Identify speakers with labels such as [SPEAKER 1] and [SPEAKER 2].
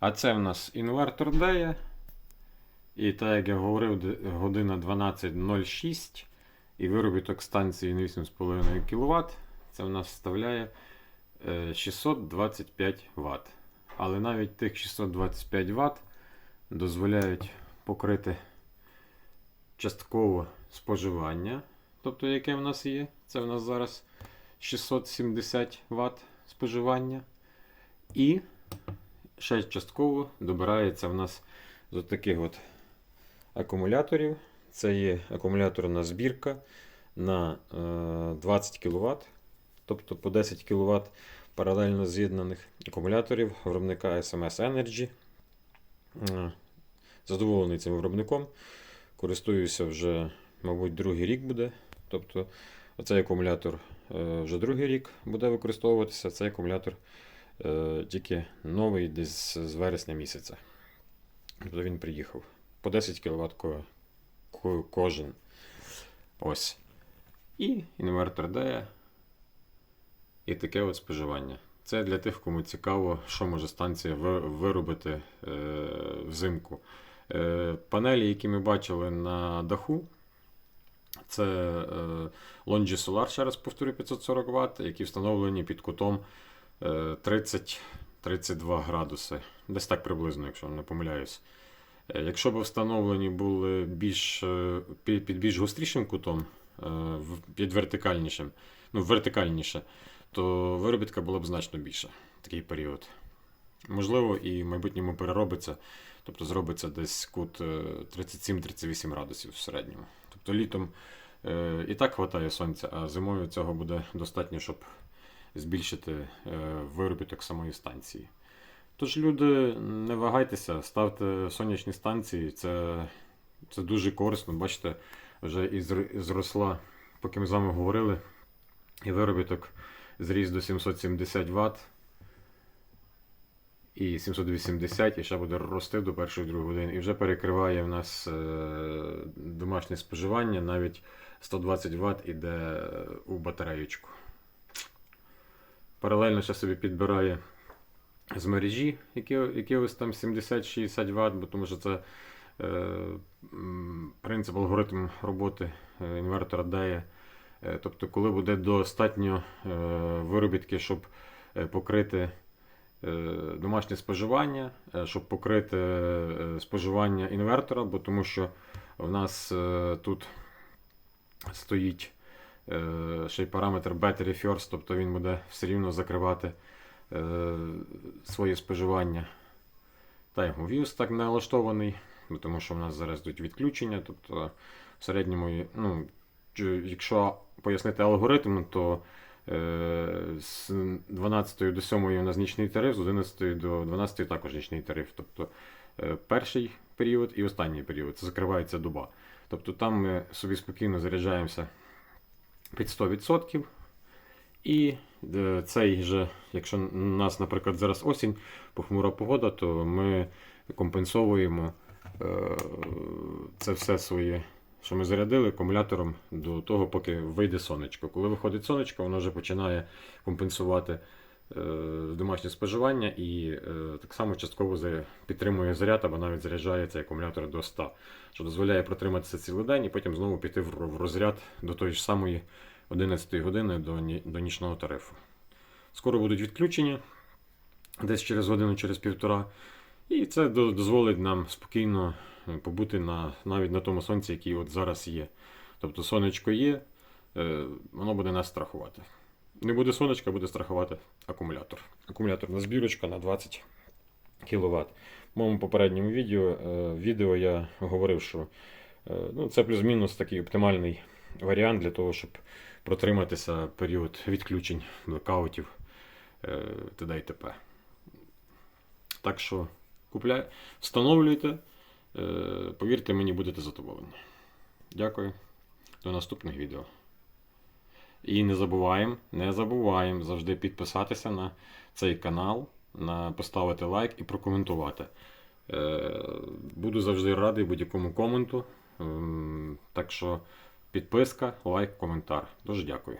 [SPEAKER 1] А це в нас інвертор DEA. І так як я говорив, година 12.06 і виробіток станції на 8,5 кВт. Це в нас вставляє е, 625 Вт. Але навіть тих 625 Вт дозволяють покрити частково споживання, тобто яке в нас є. Це в нас зараз 670 Вт споживання. І ще частково добирається в нас з таких от акумуляторів. Це є акумуляторна збірка на е, 20 кВт, тобто по 10 кВт паралельно з'єднаних акумуляторів виробника SMS Energy. Е, Задоволений цим виробником. Користуюся вже, мабуть, другий рік буде. Тобто оцей акумулятор е, вже другий рік буде використовуватися. Цей акумулятор е, тільки новий десь з вересня місяця. Тобто він приїхав. По 10 кВт ко- ко- кожен. Ось. І інвертор DEA. І таке от споживання. Це для тих, кому цікаво, що може станція виробити е, взимку. Е, панелі, які ми бачили на даху, це е, Longi Solar, ще раз повторю, 540 Вт, які встановлені під кутом е, 30-32 градуси. Десь так приблизно, якщо не помиляюсь. Е, Якщо б встановлені були більш, е, під більш гострішим кутом, е, під вертикальнішим, ну, вертикальніше, то виробітка була б значно більша в такий період. Можливо, і в майбутньому переробиться, тобто зробиться десь кут е, 37-38 градусів в середньому. Тобто літом е, і так вистачає сонця, а зимою цього буде достатньо, щоб збільшити е, виробіток самої станції. Тож, люди, не вагайтеся, ставте сонячні станції, це, це дуже корисно. Бачите, вже і зросла, поки ми з вами говорили, і виробіток зріс до 770 Вт. І 780, і ще буде рости до першої другої години. І вже перекриває в нас е, домашнє споживання, навіть 120 Вт іде у батареєчку. Паралельно ще собі підбирає з мережі, які, які ось там 70-60 Вт, бо тому що це е, принцип алгоритм роботи е, інвертора DEA. Е, Тобто, коли буде достатньо е, виробітки, щоб е, покрити домашнє споживання, щоб покрити споживання інвертора, бо тому що в нас тут стоїть ще й параметр battery first, тобто він буде все рівно закривати е, своє споживання. Його віз так налаштований, тому що в нас зараз йдуть відключення. Тобто в середньому, ну, якщо пояснити алгоритм, то е, з 12 до 7 у нас нічний тариф, з 11 до 12 також нічний тариф. Тобто е, перший період і останній період. Це закривається доба. Тобто там ми собі спокійно заряджаємося під 100%. І е, цей же, якщо у нас, наприклад, зараз осінь, похмура погода, то ми компенсовуємо е, це все своє, що ми зарядили акумулятором до того, поки вийде сонечко. Коли виходить сонечко, воно вже починає компенсувати домашнє споживання і е, так само частково підтримує заряд або навіть заряджає цей акумулятор до 100, що дозволяє протриматися цілий день і потім знову піти в розряд до тої ж самої 11 години до, до нічного тарифу. Скоро будуть відключення, десь через годину, через півтора. І це до- дозволить нам спокійно е, побути на, навіть на тому сонці, який от зараз є. Тобто сонечко є, е, воно буде нас страхувати. Не буде сонечка, буде страхувати акумулятор. Акумуляторна збірочка на 20 кВт. В моєму попередньому відео, е, відео я говорив, що е, ну, це плюс-мінус такий оптимальний варіант для того, щоб протриматися період відключень, блекаутів е, т.д. і т.п. Так що купляй, встановлюйте, повірте мені, будете задоволені. Дякую. До наступних відео. І не забуваємо, не забуваємо завжди підписатися на цей канал, на поставити лайк і прокоментувати. Е, Буду завжди радий будь-якому коменту. Ем, Так що підписка, лайк, коментар. Дуже дякую.